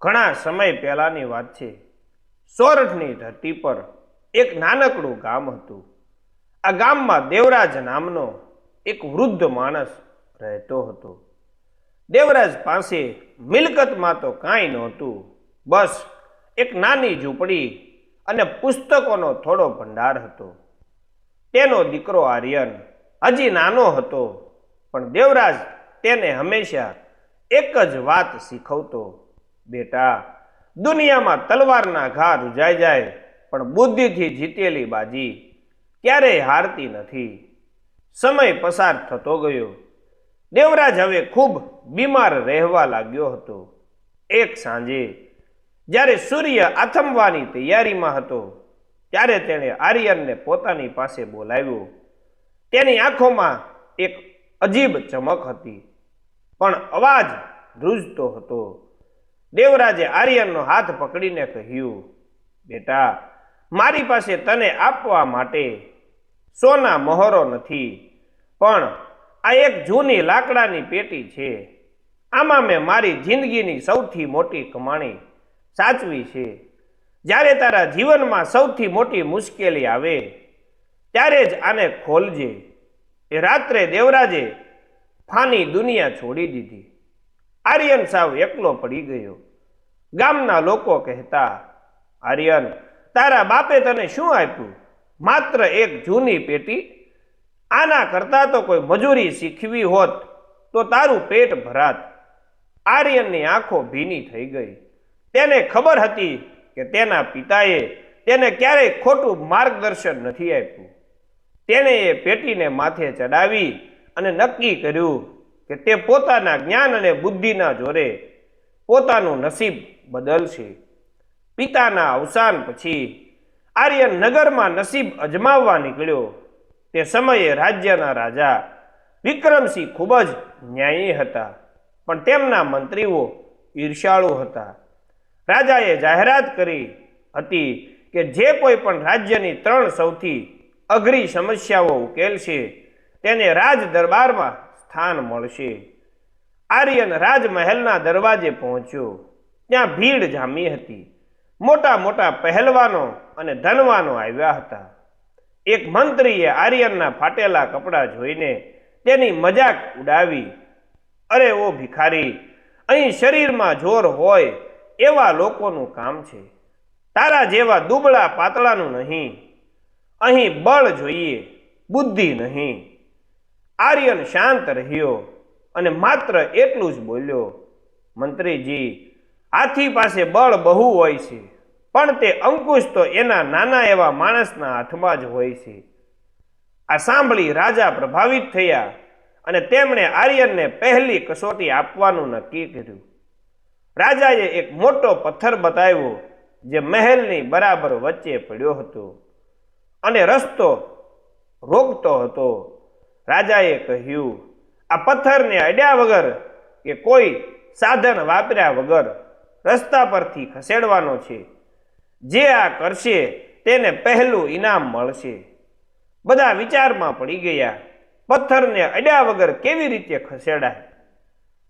ઘણા સમય પહેલાંની વાત છે. સોરઠની ધરતી પર એક નાનકડું ગામ હતું. આ ગામમાં દેવરાજ નામનો એક વૃદ્ધ માણસ રહેતો હતો. દેવરાજ પાસે મિલકતમાં તો કાંઈ નહોતું. બસ એક નાની ઝૂંપડી અને પુસ્તકોનો થોડો ભંડાર હતો. તેનો દીકરો આર્યન હજી નાનો હતો, પણ દેવરાજ તેને હંમેશા એક જ વાત શીખવતો બેટા, દુનિયામાં તલવારના ઘા રૂજાઈ જાય, પણ બુદ્ધિથી જીતેલી બાજી ક્યારેય હારતી નથી. સમય પસાર થતો ગયો. દેવરાજ હવે ખૂબ બીમાર રહેવા લાગ્યો હતો. એક સાંજે, જ્યારે સૂર્ય આથમવાની તૈયારીમાં હતો, ત્યારે તેણે આર્યનને પોતાની પાસે બોલાવ્યો. તેની આંખોમાં એક અજીબ ચમક હતી, પણ અવાજ ધ્રુજતો હતો. દેવરાજે આર્યનનો હાથ પકડીને કહ્યું, બેટા, મારી પાસે તને આપવા માટે સોના મહોરો નથી, પણ આ એક જૂની લાકડાની પેટી છે. આમાં મેં મારી જિંદગીની સૌથી મોટી કમાણી સાચવી છે. જ્યારે તારા જીવનમાં સૌથી મોટી મુશ્કેલી આવે, ત્યારે જ આને ખોલજે. એ રાત્રે દેવરાજે ફાની દુનિયા છોડી દીધી. આર્યન સાવ એકલો પડી ગયો. ગામના લોકો કહેતા, આર્યન, તારા બાપે તને શું આપ્યું? માત્ર એક જૂની પેટી? આના કરતાં તો કોઈ મજૂરી શીખવી હોત તો તારું પેટ ભરાત. આર્યનની આંખો ભીની થઈ ગઈ. તેને ખબર હતી કે તેના પિતાએ તેને ક્યારેય ખોટું માર્ગદર્શન નથી આપ્યું. તેણે એ પેટીને માથે ચડાવી અને નક્કી કર્યું કે તે પોતાના જ્ઞાન અને બુદ્ધિના જોરે પોતાનું નસીબ બદલશે. પિતાના અવસાન પછી આર્યન નગરમાં નસીબ અજમાવવા નીકળ્યો. તે સમયે રાજ્યના રાજા વિક્રમસિંહ ખૂબ જ ન્યાયી હતા, પણ તેમના મંત્રીઓ ઈર્ષાળુ હતા. રાજાએ જાહેરાત કરી હતી કે જે કોઈ પણ રાજ્યની ત્રણ સૌથી અઘરી સમસ્યાઓ ઉકેલશે તેને રાજ દરબારમાં સ્થાન મળશે. આર્યન રાજમહેલના દરવાજે પહોંચ્યો. ત્યાં ભીડ જામી હતી. મોટા મોટા પહેલવાનો અને ધનવાનો આવ્યા હતા. એક મંત્રીએ આર્યનના ફાટેલા કપડાં જોઈને તેની મજાક ઉડાવી. અરે ઓ ભિખારી, અહીં શરીરમાં જોર હોય એવા લોકોનું કામ છે. તારા જેવા દુબળા પાતળાનું નહીં. અહીં બળ જોઈએ, બુદ્ધિ નહીં. આર્યન શાંત રહ્યો અને માત્ર એટલું જ બોલ્યો, મંત્રીજી, હાથી પાસે બળ બહુ હોય છે, પણ તે અંકુશ તો એના નાના એવા માણસના હાથમાં જ હોય છે. આ સાંભળી રાજા પ્રભાવિત થયા અને તેમણે આર્યનને પહેલી કસોટી આપવાનું નક્કી કર્યું. રાજાએ એક મોટો પથ્થર બતાવ્યો, જે મહેલની બરાબર વચ્ચે પડ્યો હતો અને રસ્તો રોકતો હતો. રાજાએ કહ્યું, આ પથ્થરને અડ્યા વગર કે કોઈ સાધન વાપર્યા વગર રસ્તા પરથી ખસેડવાનો છે. જે આ કરશે તેને પહેલું ઇનામ મળશે. બધા વિચારમાં પડી ગયા, પથ્થરને અડ્યા વગર કેવી રીતે ખસેડાય?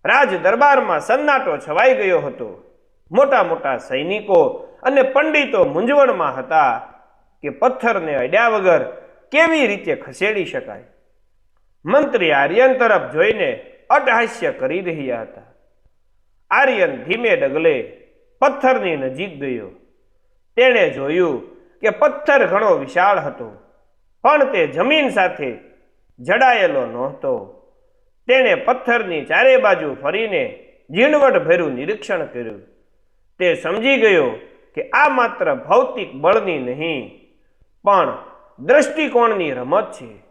રાજ દરબારમાં સન્નાટો છવાઈ ગયો હતો. મોટા મોટા સૈનિકો અને પંડિતો મૂંઝવણમાં હતા કે પથ્થરને અડ્યા વગર કેવી રીતે ખસેડી શકાય? મંત્રી આર્યન તરફ જોઈને અટહાસ્ય કરી રહ્યા હતા. આર્યન ધીમે ડગલે પથ્થરની નજીક ગયો. તેણે જોયું કે પથ્થર ઘણો વિશાળ હતો, પણ તે જમીન સાથે જડાયેલો નહોતો. તેણે પથ્થરની ચારે બાજુ ફરીને ઝીણવટભર્યું નિરીક્ષણ કર્યું. તે સમજી ગયો કે આ માત્ર ભૌતિક બળની નહીં, પણ દ્રષ્ટિકોણની રમત છે.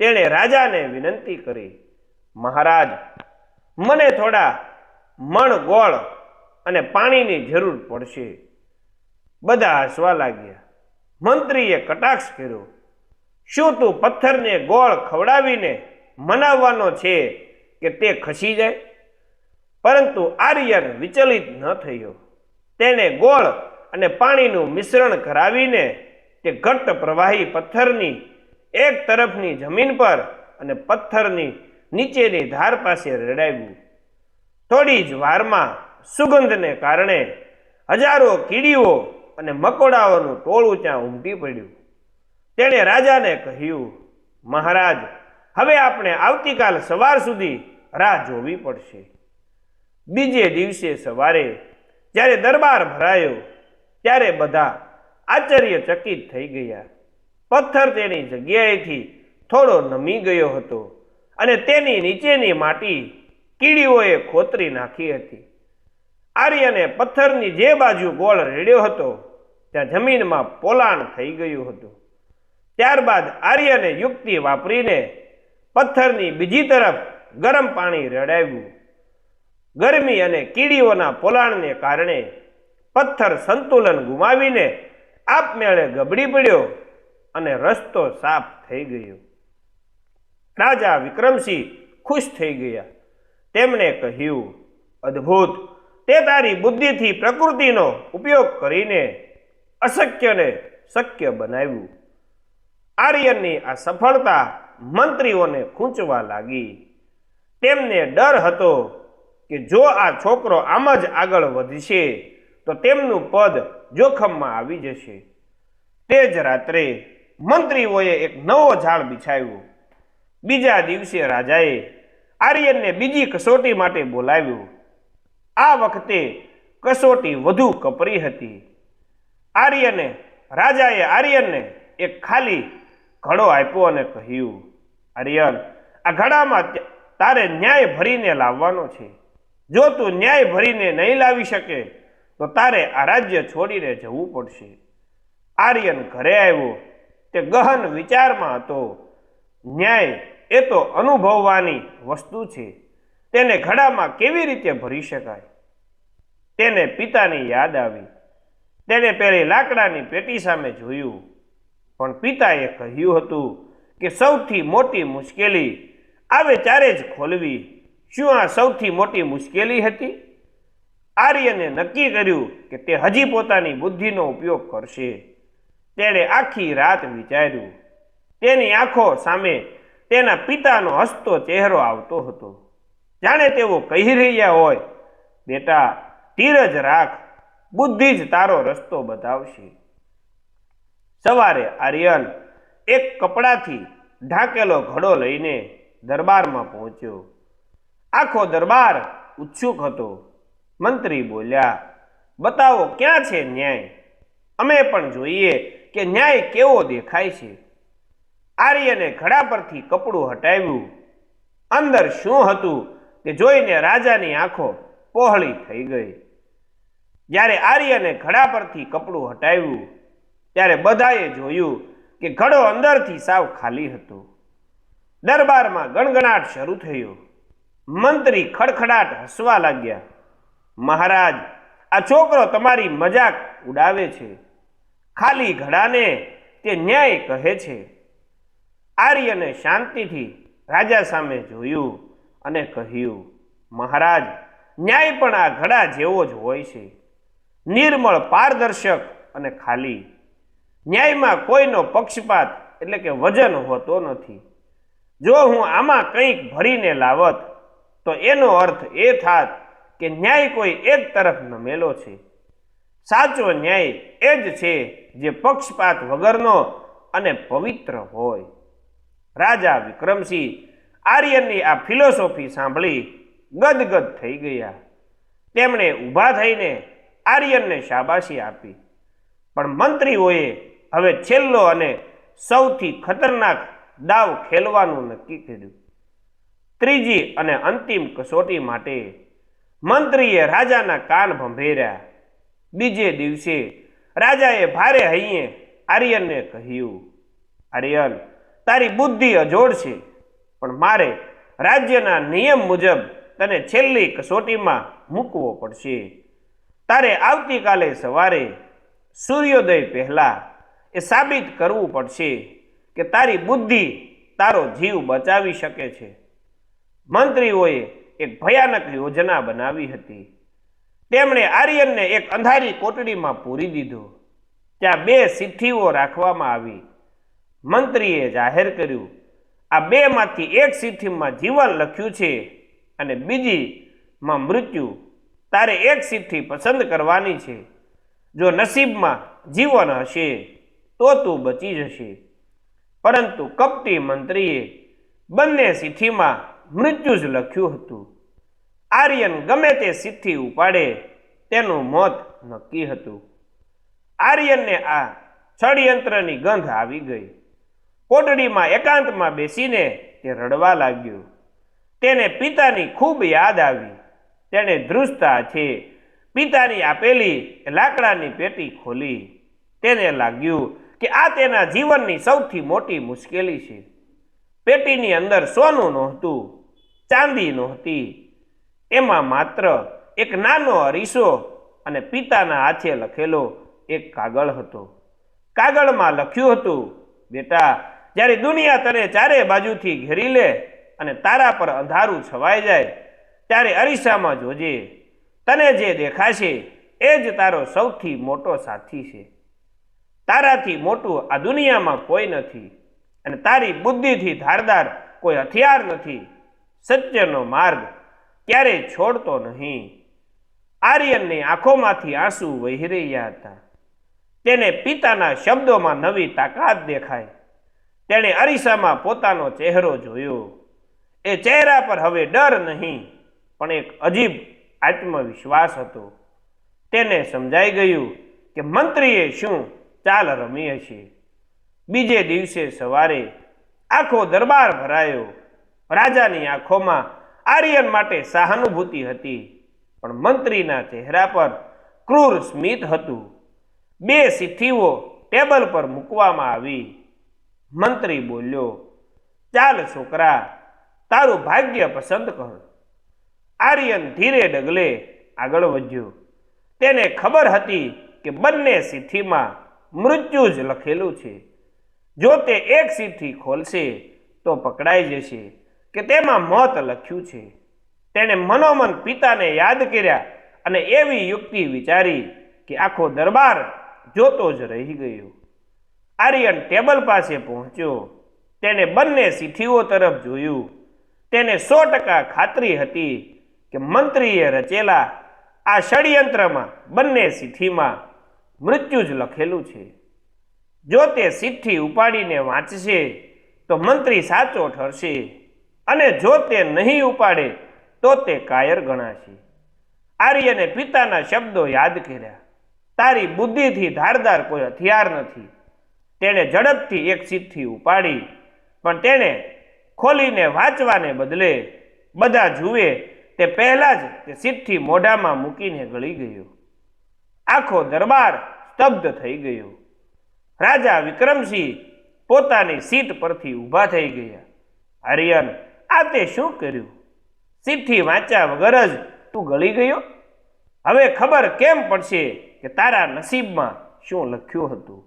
તેણે રાજાને વિનંતી કરી, મહારાજ, મને થોડા મણ ગોળ અને પાણીની જરૂર પડશે. બધા હસવા લાગ્યા. મંત્રીએ કટાક્ષ કર્યો, શું તું પથ્થરને ગોળ ખવડાવીને મનાવવાનો છે કે તે ખસી જાય? પરંતુ આર્યન વિચલિત ન થયો. તેણે ગોળ અને પાણીનું મિશ્રણ કરાવીને તે ઘટ્ટ પ્રવાહી પથ્થરની એક તરફની જમીન પર અને પથ્થરની નીચેની ધાર પાસે રેડાવ્યું. થોડી જ વારમાં સુગંધને કારણે હજારો કીડીઓ અને મકોડાઓનું ટોળું ત્યાં ઉમટી પડ્યું. તેણે રાજાને કહ્યું, મહારાજ, હવે આપણે આવતીકાલ સવાર સુધી રાહ જોવી પડશે. બીજે દિવસે સવારે જ્યારે દરબાર ભરાયો, ત્યારે બધા આશ્ચર્યચકિત થઈ ગયા. પથ્થર તેની જગ્યાએથી થોડો નમી ગયો હતો અને તેની નીચેની માટી કીડીઓએ ખોતરી નાખી હતી. આર્યને પથ્થરની જે બાજુ ગોળ રેડ્યો હતો, ત્યાં જમીનમાં પોલાણ થઈ ગયું હતું. ત્યારબાદ આર્યને યુક્તિ વાપરીને પથ્થરની બીજી તરફ ગરમ પાણી રેડાવ્યું. ગરમી અને કીડીઓના પોલાણને કારણે પથ્થર સંતુલન ગુમાવીને આપમેળે ગબડી પડ્યો. અને રસ્તો સાફ થઈ ગયો. રાજા વિક્રમસિંહ ખુશ થઈ ગયા. તેમણે કહ્યું, અદ્ભુત! તે તારી બુદ્ધિથી પ્રકૃતિનો ઉપયોગ કરીને અશક્યને શક્ય બનાવ્યું. આર્યનની આ સફળતા મંત્રીઓને ખૂંચવા લાગી. તેમને ડર હતો કે જો આ છોકરો આમ જ આગળ વધશે, તો તેમનું પદ જોખમમાં આવી જશે. તે જ રાત્રે મંત્રીઓએ એક નવો ઝાડ બિછાવ્યો. બીજા દિવસે રાજાએ આર્યનને બીજી કસોટી માટે બોલાવ્યું. આ વખતે કસોટી વધુ કપરી હતી. આર્યને, રાજાએ આર્યનને એક ખાલી ઘડો આપ્યો અને કહ્યું, આર્યન, આ ઘડામાં તારે ન્યાય ભરીને લાવવાનો છે. જો તું ન્યાય ભરીને નહીં લાવી શકે, તો તારે આ રાજ્ય છોડીને જવું પડશે. આર્યન ઘરે આવ્યો. તે ગહન વિચારમાં હતો. ન્યાય એ તો અનુભવવાની વસ્તુ છે. તેને ઘડામાં કેવી રીતે ભરી શકાય? તેને પિતાની યાદ આવી. તેણે પેલી લાકડાની પેટી સામે જોયું. પણ પિતાએ કહ્યું હતું કે સૌથી મોટી મુશ્કેલી આવે ત્યારે જ ખોલવી. શું આ સૌથી મોટી મુશ્કેલી હતી? આર્યને નક્કી કર્યું કે તે હજી પોતાની બુદ્ધિનો ઉપયોગ કરશે. તેણે આખી રાત વિચાર્યું. તેની આંખો સામે તેના પિતાનો હસતો ચહેરો આવતો હતો. જાણે તેઓ કહી રહ્યા હોય, બેટા, ધીરજ રાખ, બુદ્ધિ જ તારો રસ્તો બતાવશે. સવારે આર્યન એક કપડાથી ઢાંકેલો ઘડો લઈને દરબારમાં પહોંચ્યો. આખો દરબાર ઉત્સુક હતો. મંત્રી બોલ્યા, બતાવો, ક્યાં છે ન્યાય? અમે પણ જોઈએ કે ન્યાય કેવો દેખાય છે? આર્યને ઘડા પરથી કપડું હટાવ્યું. અંદર શું હતું તે જોઈને રાજાની આંખો પહોળી થઈ ગઈ. જ્યારે આર્યને ઘડા પરથી કપડું હટાવ્યું, ત્યારે બધાએ જોયું કે ઘડો અંદરથી સાવ ખાલી હતો. દરબારમાં ગણગણાટ શરૂ થયો. મંત્રી ખડખડાટ હસવા લાગ્યા. મહારાજ, આ છોકરો તમારી મજાક ઉડાવે છે. ખાલી ઘડાને તે ન્યાય કહે છે. આર્યને શાંતિથી રાજા સામે જોયું અને કહ્યું, મહારાજ, ન્યાય પણ આ ઘડા જેવો જ હોય છે. નિર્મળ પારદર્શક અને ખાલી. ન્યાયમાં કોઈનો પક્ષપાત એટલે કે વજન હોતો નથી. જો હું આમાં કંઈક ભરીને લાવત, તો એનો અર્થ એ થાત કે ન્યાય કોઈ એક તરફ નમેલો છે. સાચો ન્યાય એ જ છે જે પક્ષપાત વગરનો અને પવિત્ર હોય. રાજા વિક્રમસિંહ આર્યનની આ ફિલોસોફી સાંભળી ગદગદ થઈ ગયા. તેમણે ઊભા થઈને આર્યનને શાબાશી આપી. પણ મંત્રીઓએ હવે છેલ્લો અને સૌથી ખતરનાક દાવ ખેલવાનું નક્કી કર્યું. ત્રીજી અને અંતિમ કસોટી માટે મંત્રીએ રાજાના કાન ભંભેર્યા. બીજે દિવસે રાજાએ ભારે હૈયે આર્યનને કહ્યું, આર્યન, તારી બુદ્ધિ અજોડ છે, પણ મારે રાજ્યના નિયમ મુજબ તને છેલ્લી કસોટીમાં મૂકવો પડશે. તારે આવતીકાલે સવારે સૂર્યોદય પહેલાં એ સાબિત કરવું પડશે કે તારી બુદ્ધિ તારો જીવ બચાવી શકે છે. મંત્રીઓએ એક ભયાનક યોજના બનાવી હતી. તેમણે આર્યનને એક અંધારી કોટડીમાં પૂરી દીધો. ત્યાં બે સિદ્ધિઓ રાખવામાં આવી. મંત્રીએ જાહેર કર્યું, આ બેમાંથી એક સિદ્ધિમાં જીવન લખ્યું છે અને બીજીમાં મૃત્યુ. તારે એક સિદ્ધિ પસંદ કરવાની છે. જો નસીબમાં જીવન હશે, તો તું બચી જશે. પરંતુ કપટી મંત્રીએ બંને સિદ્ધિમાં મૃત્યુ જ લખ્યું હતું. આર્યન ગમે તે સિદ્ધિ ઉપાડે તેનું મોત નક્કી હતું. આર્યનને આ ષડયંત્રની ગંધ આવી ગઈ. કોટડીમાં એકાંતમાં બેસીને તે રડવા લાગ્યો. તેને પિતાની ખૂબ યાદ આવી. તેણે ધ્રુજતા છે પિતાની આપેલી લાકડાની પેટી ખોલી. તેને લાગ્યું કે આ તેના જીવનની સૌથી મોટી મુશ્કેલી છે. પેટીની અંદર સોનું નહોતું, ચાંદી નહોતી એમાં માત્ર એક નાનો અરીસો અને પિતાના હાથે લખેલો એક કાગળ હતો. કાગળમાં લખ્યું હતું, બેટા, જ્યારે દુનિયા તને ચારે બાજુથી ઘેરી લે અને તારા પર અંધારું છવાઈ જાય, ત્યારે અરીસામાં જોજે. તને જે દેખાશે એ જ તારો સૌથી મોટો સાથી છે. તારાથી મોટું આ દુનિયામાં કોઈ નથી અને તારી બુદ્ધિથી ધારદાર કોઈ હથિયાર નથી. સત્યનો માર્ગ ક્યારેય છોડતો નહીં. આર્યનની આંખોમાંથી આંસુ વહી રહ્યા હતા. તેને પિતાના શબ્દોમાં નવી તાકાત દેખાય તેણે અરીસામાં પોતાનો ચહેરો જોયો. એ ચહેરા પર હવે ડર નહીં, પણ એક અજીબ આત્મવિશ્વાસ હતો. તેને સમજાઈ ગયું કે મંત્રીએ શું ચાલ રમી હશે. બીજે દિવસે સવારે આખો દરબાર ભરાયો. રાજાની આંખોમાં આર્યન માટે સહાનુભૂતિ હતી, પણ મંત્રીના ચહેરા પર ક્રૂર સ્મિત હતું. બે સિઠ્ઠીઓ ટેબલ પર મૂકવામાં આવી. મંત્રી બોલ્યો, ચાલ છોકરા, તારું ભાગ્ય પસંદ કર. આર્યન ધીરે ડગલે આગળ વધ્યો. તેને ખબર હતી કે બંને સિઠ્ઠીમાં મૃત્યુ જ લખેલું છે. જો તે એક સિઠ્ઠી ખોલશે, તો પકડાઈ જશે. કે તેમાં મત લખ્યું છે. તેણે મનોમન પિતાને યાદ કર્યા અને એવી યુક્તિ વિચારી કે આખો દરબાર જોતો જ રહી ગયો. આર્યન ટેબલ પાસે પહોંચ્યો. તેણે બંને સિઠ્ઠીઓ તરફ જોયું. તેને સો ટકા ખાતરી હતી કે મંત્રીએ રચેલા આ ષડયંત્રમાં બંને સિઠ્ઠીમાં મૃત્યુ જ લખેલું છે. જો તે સિઠ્ઠી ઉપાડીને વાંચશે, તો મંત્રી સાચો ઠરશે. અને જો તે નહીં ઉપાડે, તો તે કાયર ગણાશે. આર્યને પિતાના શબ્દો યાદ કર્યા. તારી બુદ્ધિથી ધારદાર કોઈ હથિયાર નથી. તેણે ઝડપથી એક સીટથી ઉપાડી, પણ તેણે ખોલીને વાંચવાને બદલે બધા જુએ તે પહેલાં જ તે સીટથી મોઢામાં મૂકીને ગળી ગયો. આખો દરબાર સ્તબ્ધ થઈ ગયો. રાજા વિક્રમસિંહ પોતાની સીટ પરથી ઊભા થઈ ગયા. આર્યન આ તે શું કર્યું? ચિઠ્ઠી વાંચ્યા વગર જ તું ગળી ગયો? હવે ખબર કેમ પડશે કે તારા નસીબમાં શું લખ્યું હતું?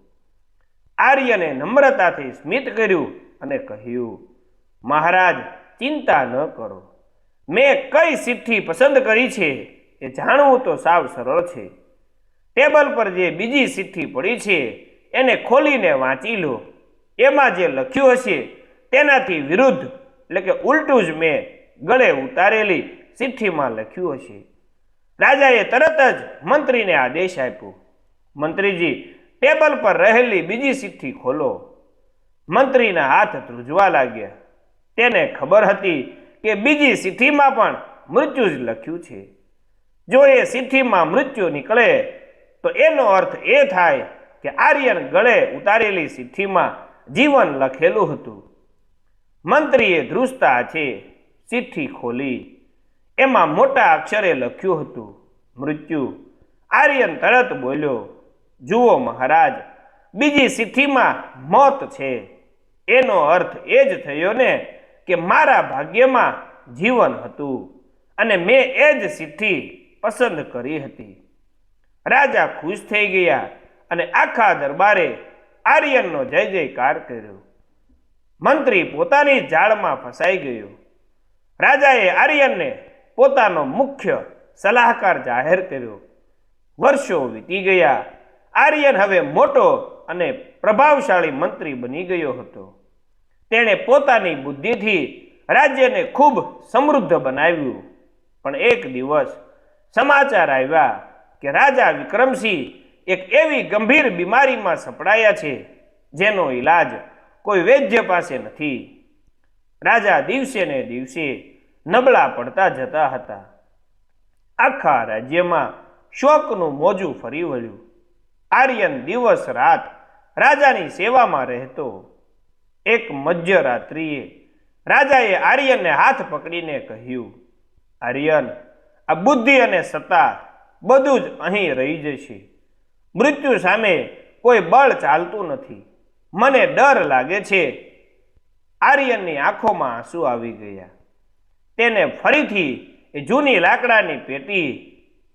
આર્યને નમ્રતાથી સ્મિત કર્યું અને કહ્યું, મહારાજ, ચિંતા ન કરો. મેં કઈ ચિઠ્ઠી પસંદ કરી છે એ જાણવું તો સાવ સરળ છે. ટેબલ પર જે બીજી ચિઠ્ઠી પડી છે એને ખોલીને વાંચી લો. એમાં જે લખ્યું હશે તેનાથી વિરુદ્ધ એટલે કે ઉલટું જ મેં ગળે ઉતારેલી ચિઠ્ઠીમાં લખ્યું હશે. રાજાએ તરત જ મંત્રીને આદેશ આપ્યો. મંત્રીજી, ટેબલ પર રહેલી બીજી ચિઠ્ઠી ખોલો. મંત્રીના હાથ ધ્રુજવા લાગ્યા. તેને ખબર હતી કે બીજી ચિઠ્ઠીમાં પણ મૃત્યુ જ લખ્યું છે. જો એ ચિઠ્ઠીમાં મૃત્યુ નીકળે, તો એનો અર્થ એ થાય કે આર્યન ગળે ઉતારેલી ચિઠ્ઠીમાં જીવન લખેલું હતું. મંત્રીએ ધ્રુસ્તા છે, ચિઠ્ઠી ખોલી. એમાં મોટા અક્ષરે લખ્યું હતું, મૃત્યુ. આર્યન તરત બોલ્યો, જુઓ મહારાજ, બીજી સિદ્ધિમાં મોત છે. એનો અર્થ એ જ થયો ને કે મારા ભાગ્યમાં જીવન હતું અને મેં એ જ સિદ્ધિ પસંદ કરી હતી. રાજા ખુશ થઈ ગયા અને આખા દરબારે આર્યનનો જય જયકાર કર્યો. મંત્રી પોતાની જાળમાં ફસાઈ ગયો. રાજાએ આર્યનને પોતાનો મુખ્ય સલાહકાર જાહેર કર્યો. વર્ષો વીતી ગયા. આર્યન હવે મોટો અને પ્રભાવશાળી મંત્રી બની ગયો હતો. તેણે પોતાની બુદ્ધિથી રાજ્યને ખૂબ સમૃદ્ધ બનાવ્યું. પણ એક દિવસ સમાચાર આવ્યા કે રાજા વિક્રમસિંહ એક એવી ગંભીર બીમારીમાં સપડાયા છે, જેનો ઈલાજ કોઈ વૈદ્ય પાસે નથી. રાજા દિવસે ને દિવસે નબળા પડતા જતા હતા. આખા રાજ્યમાં શોકનું મોજું ફરી વળ્યું. આર્યન દિવસ રાત રાજાની સેવામાં રહેતો. એક મધ્યરાત્રિએ રાજાએ આર્યનને હાથ પકડીને કહ્યું, આર્યન, આ બુદ્ધિ અને સત્તા બધું જ અહીં રહી જશે. મૃત્યુ સામે કોઈ બળ ચાલતું નથી. મને ડર લાગે છે. આર્યનની આંખોમાં આંસુ આવી ગયા. તેને ફરીથી એ જૂની લાકડાની પેટી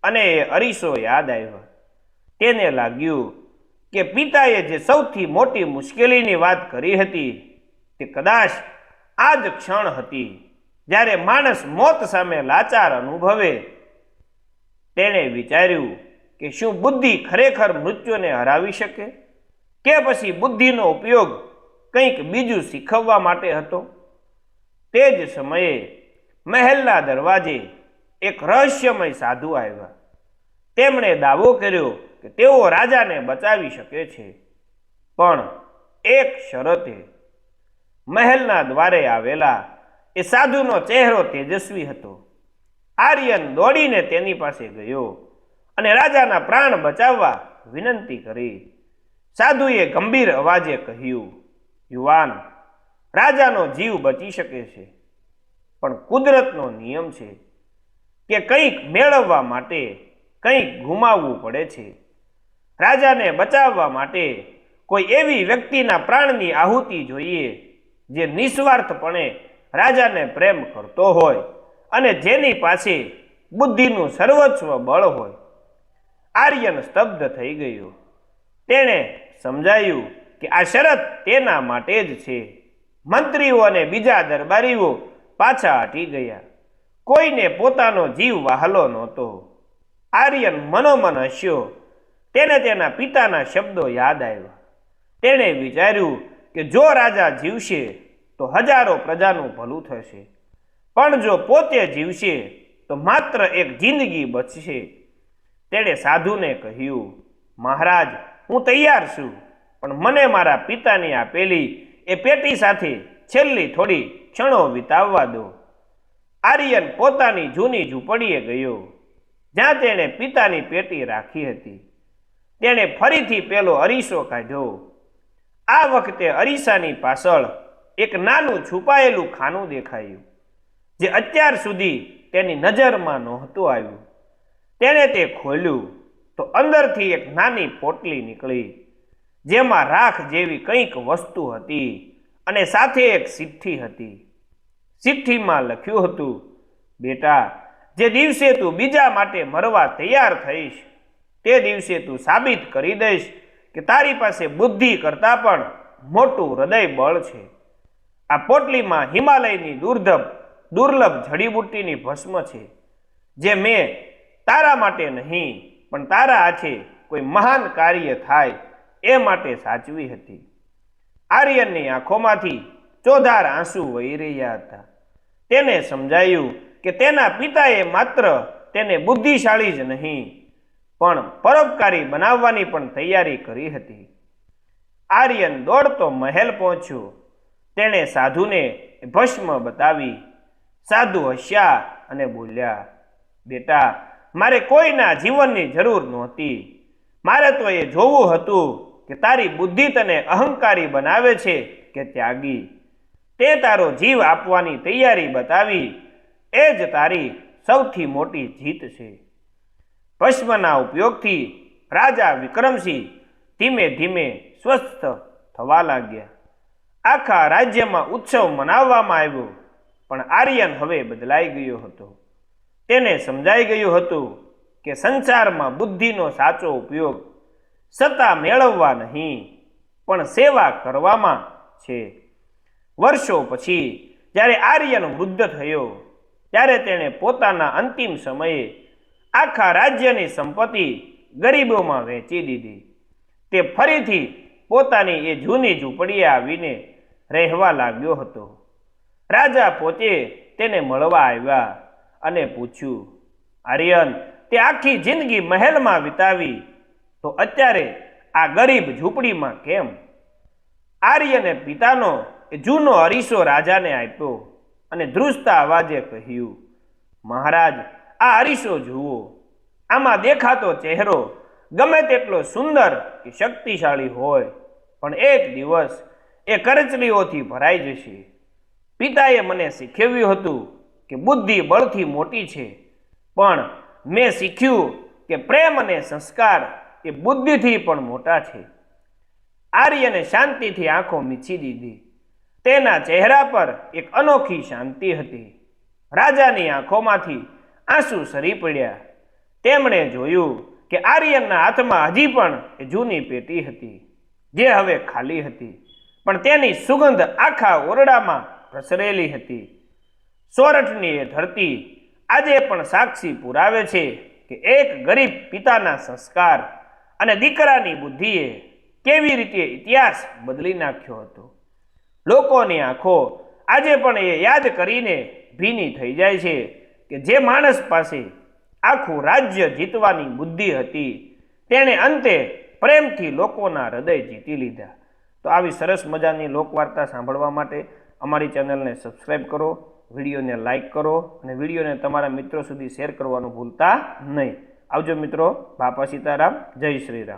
અને એ અરીસો યાદ આવ્યો. તેને લાગ્યું કે પિતાએ જે સૌથી મોટી મુશ્કેલીની વાત કરી હતી, તે કદાચ આ જ ક્ષણ હતી, જ્યારે માણસ મોત સામે લાચાર અનુભવે. તેણે વિચાર્યું કે શું બુદ્ધિ ખરેખર મૃત્યુને હરાવી શકે? કે પછી બુદ્ધિનો ઉપયોગ કંઈક બીજું શીખવવા માટે હતો? તે જ સમયે મહેલના દરવાજે એક રહસ્યમય સાધુ આવ્યા. તેમણે દાવો કર્યો કે તેઓ રાજાને બચાવી શકે છે. પણ એક શરતે મહેલના દ્વારે આવેલા એ સાધુનો ચહેરો તેજસ્વી હતો. આર્યન દોડીને તેની પાસે ગયો અને રાજાના પ્રાણ બચાવવા વિનંતી કરી. સાધુએ ગંભીર અવાજે કહ્યું, યુવાન, રાજાનો જીવ બચી શકે છે, પણ કુદરતનો નિયમ છે કે કંઈક મેળવવા માટે કંઈક ગુમાવવું પડે છે. રાજાને બચાવવા માટે કોઈ એવી વ્યક્તિના પ્રાણની આહુતિ જોઈએ જે નિસ્વાર્થપણે રાજાને પ્રેમ કરતો હોય અને જેની પાસે બુદ્ધિનું સર્વસ્વ બળ હોય. આર્યન સ્તબ્ધ થઈ ગયો. તેણે સમજાયું કે આ શરત તેના માટે જ છે. મંત્રીઓ અને બીજા દરબારીઓ પાછા હટી ગયા. કોઈને પોતાનો જીવ વહાલો નહોતો. આર્યન મનોમન હસ્યો. તેને તેના પિતાના શબ્દો યાદ આવ્યા. તેણે વિચાર્યું કે જો રાજા જીવશે, તો હજારો પ્રજાનું ભલું થશે. પણ જો પોતે જીવશે, તો માત્ર એક જિંદગી બચશે. તેણે સાધુને કહ્યું, મહારાજ હું તૈયાર છું. પણ મને મારા પિતાની આપેલી એ પેટી સાથે છેલ્લી થોડી ક્ષણો વિતાવવા દો. આર્યન પોતાની જૂની ઝૂંપડીએ ગયો, જ્યાં તેણે પિતાની પેટી રાખી હતી. તેણે ફરીથી પેલો અરીસો કાઢ્યો. આ વખતે અરીસાની પાછળ એક નાનું છુપાયેલું ખાનું દેખાયું, જે અત્યાર સુધી તેની નજરમાં નહોતું આવ્યું. તેણે તે ખોલ્યું. તો અંદરથી એક નાની પોટલી નીકળી, જેમાં રાખ જેવી કંઈક વસ્તુ હતી અને સાથે એક ચિઠ્ઠી હતી. ચિઠ્ઠીમાં લખ્યું હતું, બેટા, જે દિવસે તું બીજા માટે મરવા તૈયાર થઈશ, તે દિવસે તું સાબિત કરી દઈશ કે તારી પાસે બુદ્ધિ કરતાં પણ મોટું હૃદય બળ છે. આ પોટલીમાં હિમાલયની દુર્ધબ દુર્લભ જડીબુટ્ટીની ભસ્મ છે, જે મેં તારા માટે નહીં પણ તારા હાથે કોઈ મહાન કાર્ય થાય એ માટે સાચવી હતી. આર્યનની આંખોમાંથી ચોધાર આંસુ વહી રહ્યા હતા. તેને સમજાયું કે તેના પિતાએ માત્ર તેને બુદ્ધિશાળી જ નહીં, પણ પરોપકારી બનાવવાની પણ તૈયારી કરી હતી. આર્યન દોડતો મહેલ પહોંચ્યો. તેણે સાધુને ભસ્મ બતાવી. સાધુ હસ્યા અને બોલ્યા, બેટા મારે કોઈના જીવનની જરૂર નહોતી. મારે તો એ જોવું હતું કે તારી બુદ્ધિ તને અહંકારી બનાવે છે કે ત્યાગી. તે તારો જીવ આપવાની તૈયારી બતાવી. એ જ તારી સૌથી મોટી જીત છે. ભસ્મના ઉપયોગથી રાજા વિક્રમસિંહ ધીમે ધીમે સ્વસ્થ થવા લાગ્યા. આખા રાજ્યમાં ઉત્સવ મનાવવામાં આવ્યો, પણ આર્યન હવે બદલાઈ ગયો હતો. તેને સમજાઈ ગયું હતું કે સંસારમાં બુદ્ધિનો સાચો ઉપયોગ સત્તા મેળવવા નહીં, પણ સેવા કરવામાં છે. વર્ષો પછી જ્યારે આર્યન વૃદ્ધ થયો, ત્યારે તેણે પોતાના અંતિમ સમયે આખા રાજ્યની સંપત્તિ ગરીબોમાં વહેંચી દીધી. તે ફરીથી પોતાની એ જૂની ઝૂંપડીએ આવીને રહેવા લાગ્યો હતો. રાજા પોતે તેને મળવા આવ્યા. અને પૂછ્યું, આર્યન, તે આખી જિંદગી મહેલમાં વિતાવી, તો અત્યારે આ ગરીબ ઝૂંપડીમાં કેમ? આર્યને પિતાનો, એ જૂનો અરીસો રાજાને આપ્યો અને ધ્રુજતા અવાજે કહ્યું, મહારાજ, આ અરીસો જુઓ. આમાં દેખાતો ચહેરો ગમે તેટલો સુંદર કે શક્તિશાળી હોય, પણ એક દિવસ એ કરચલીઓથી ભરાઈ જશે. પિતાએ મને શીખવ્યું હતું કે બુદ્ધિ બળથી મોટી છે. પણ મેં શીખ્યું કે પ્રેમ અને સંસ્કાર એ બુદ્ધિથી પણ મોટા છે. આર્યને શાંતિથી આંખો મીચી દીધી. તેના ચહેરા પર એક અનોખી શાંતિ હતી. રાજાની આંખોમાંથી આંસુ સરી પડ્યા. તેમણે જોયું કે આર્યનના હાથમાં હજી પણ એ જૂની પેટી હતી, જે હવે ખાલી હતી. પણ તેની સુગંધ આખા ઓરડામાં પ્રસરેલી હતી. સોરઠની એ ધરતી આજે પણ સાક્ષી પુરાવે છે કે એક ગરીબ પિતાના સંસ્કાર અને દીકરાની બુદ્ધિએ કેવી રીતે ઇતિહાસ બદલી નાખ્યો હતો. લોકોની આંખો આજે પણ એ યાદ કરીને ભીની થઈ જાય છે કે જે માણસ પાસે આખું રાજ્ય જીતવાની બુદ્ધિ હતી, તેણે અંતે પ્રેમથી લોકોના હૃદય જીતી લીધા. તો આવી સરસ મજાની લોકવાર્તા સાંભળવા માટે અમારી ચેનલને સબસ્ક્રાઈબ કરો. વિડીયોને લાઇક કરો અને વિડીયોને તમારા મિત્રો સુધી શેર કરવાનું ભૂલતા નહીં. આવજો મિત્રો, બાપા સીતારામ, જય શ્રી રામ.